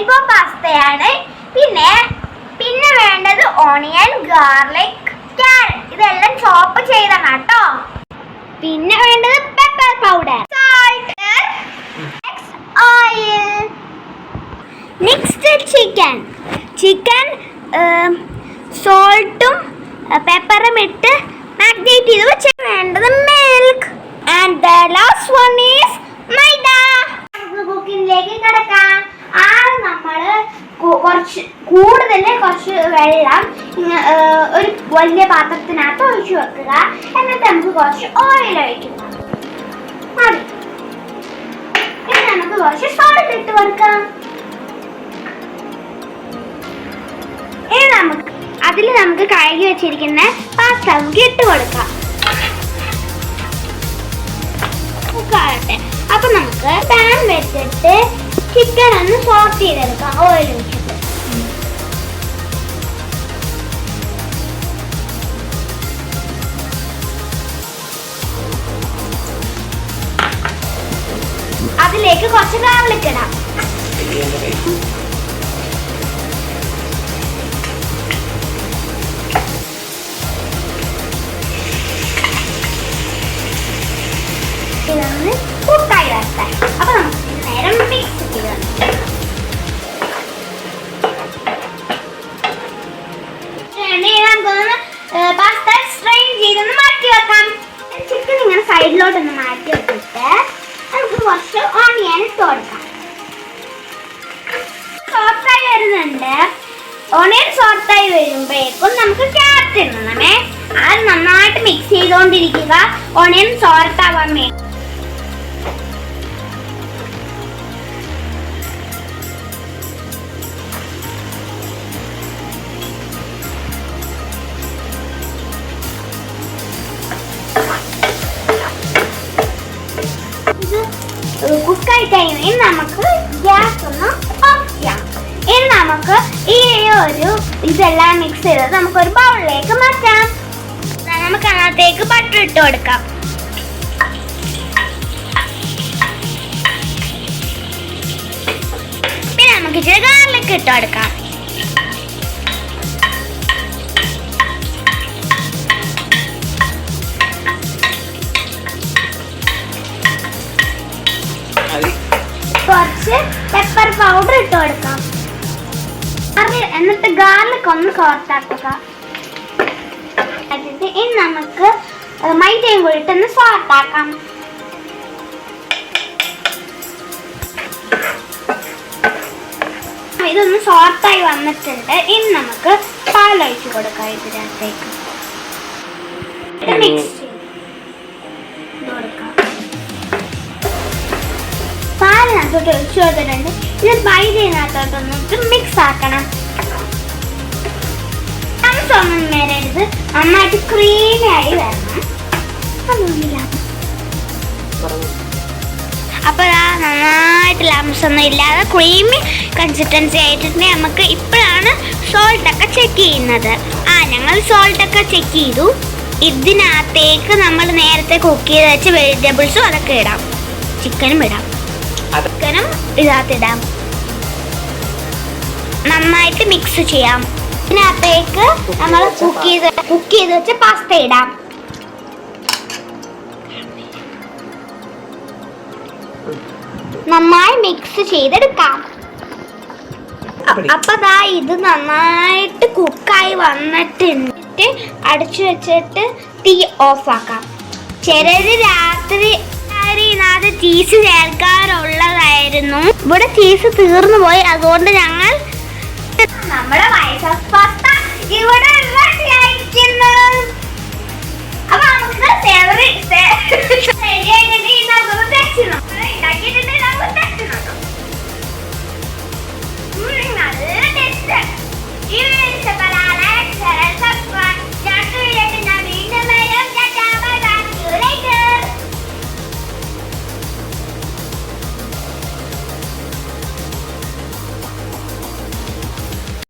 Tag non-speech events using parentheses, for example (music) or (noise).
Elbow പാസ്തയാണ് പിന്നെ പിന്നെ വേണ്ടത് ഓണിയൻ ഗാർലിക് ക്യാരറ്റ് ഇതെല്ലാം ചോപ്പ് ചെയ്തതാണ് കേട്ടോ. പിന്നെ വേണ്ടത് pepper powder salt oil next chicken chicken സോൾട്ടും പെപ്പറും ഇട്ട് മാഗ്നേറ്റ് ചെയ്ത് വെച്ച്. വേണ്ടത് milk and the last one is maida. കുക്കിങ്ങിലേക്ക് കടക്കാം. കുറച്ച് കൂടുതൽ കുറച്ച് വെള്ളം ഒരു വലിയ പാത്രത്തിനകത്ത് ഒഴിച്ചു വെക്കുക. എന്നിട്ട് നമുക്ക് കുറച്ച് ഓയിൽ ഒഴിക്കുക മതി. നമുക്ക് കുറച്ച് സോൾട്ട് ഇട്ട് കൊടുക്കാം. ഇനി നമുക്ക് അതിൽ നമുക്ക് കഴുകി വെച്ചിരിക്കുന്ന പാസ്ത നമുക്ക് ഇട്ട് കൊടുക്കാം. അപ്പൊ നമുക്ക് പാൻ വെച്ചിട്ട് ചിക്കൻ ഒന്ന് സോർട്ട് ചെയ്തെടുക്കാം. ഓയിൽ അതിലേക്ക് കുറച്ച് ഗാർലിക് ഇടാം. ഓണിയൻ സോഫ്റ്റായി വരുമ്പോഴേക്കും നമുക്ക് ക്യാരറ്റ് ഇടണമേ. അത് നന്നായിട്ട് മിക്സ് ചെയ്തുകൊണ്ടിരിക്കുക ഓണിയൻ സോർട്ട് ആവാൻ വേണ്ടി കുക്കായി കഴിയുമെങ്കിൽ നമുക്ക് ഗ്യാസ് ഒന്ന് ഇനി നമുക്ക് ഈ ഒരു ഇതെല്ലാം മിക്സ് ചെയ്തത് നമുക്കൊരു ബൗളിലേക്ക് മാറ്റാം. നമുക്ക് അതിനകത്തേക്ക് ബട്ടർ ഇട്ട് കൊടുക്കാം. പിന്നെ നമുക്ക് ഇച്ചിരി ഗാർലിക് ഇട്ട് കൊടുക്കാം. കുറച്ച് പെപ്പർ പൗഡർ ഇട്ട് കൊടുക്കാം. എന്നിട്ട് ഗാർലിക് ഒന്ന് സോർട്ടാക്കുക എന്നിട്ട് ഇനി നമുക്ക് മൈദയും കൂടിയിട്ട് ഒന്ന് സോർട്ടാക്കാം ഇതൊന്ന് സോർട്ടായി വന്നിട്ടുണ്ട്. ഇനി നമുക്ക് പാലൊഴിച്ച് കൊടുക്കാം ഇതിനകത്തേക്ക്. മിക്സ് പാലിനകത്തോട്ട് ഒഴിച്ചു കൊടുത്തിട്ടുണ്ട്. ഇത് മൈദയിനകത്തോട്ടൊന്നിട്ട് മിക്സ് ആക്കണം. ഒന്നും വരരുത്. നന്നായിട്ട് ക്രീമി ആയി വരണം. അതൊന്നുമില്ല അപ്പോൾ ആ നന്നായിട്ട് ലംസ് ഒന്നും ഇല്ലാതെ ക്രീമി കൺസിസ്റ്റൻസി ആയിട്ടുണ്ട് നമുക്ക് ഇപ്പോഴാണ് സോൾട്ടൊക്കെ ചെക്ക് ചെയ്യുന്നത്. ആ ഞങ്ങൾ സോൾട്ടൊക്കെ ചെക്ക് ചെയ്തു. ഇതിനകത്തേക്ക് നമ്മൾ നേരത്തെ കുക്ക് ചെയ്ത് വെച്ച വെജിറ്റബിൾസും അതൊക്കെ ഇടാം. ചിക്കനും ഇടാം. ചിക്കനും ഇതാത്തിടാം നന്നായിട്ട് മിക്സ് ചെയ്യാം. ഇതിനകത്തേക്ക് നമ്മൾ കുക്ക് ചെയ്ത് കുക്ക് ചെയ്ത് വെച്ച പാസ്ത ഇടാം. നന്നായി മിക്സ് ചെയ്തെടുക്കാം. അപ്പൊ ദാ ഇത് നന്നായിട്ട് കുക്കായി വന്നിട്ടുണ്ട്. അടച്ചു വെച്ചിട്ട് തീ ഓഫ് ആക്കാം. ചിലര് രാത്രി ഇതിനകത്ത് ചീസ് ചേർക്കാറുള്ളതായിരുന്നു. ഇവിടെ ചീസ് തീർന്നു പോയി അതുകൊണ്ട് ഞങ്ങൾ ഇവിടെ റെഡിയായിരിക്കുന്നു (laughs)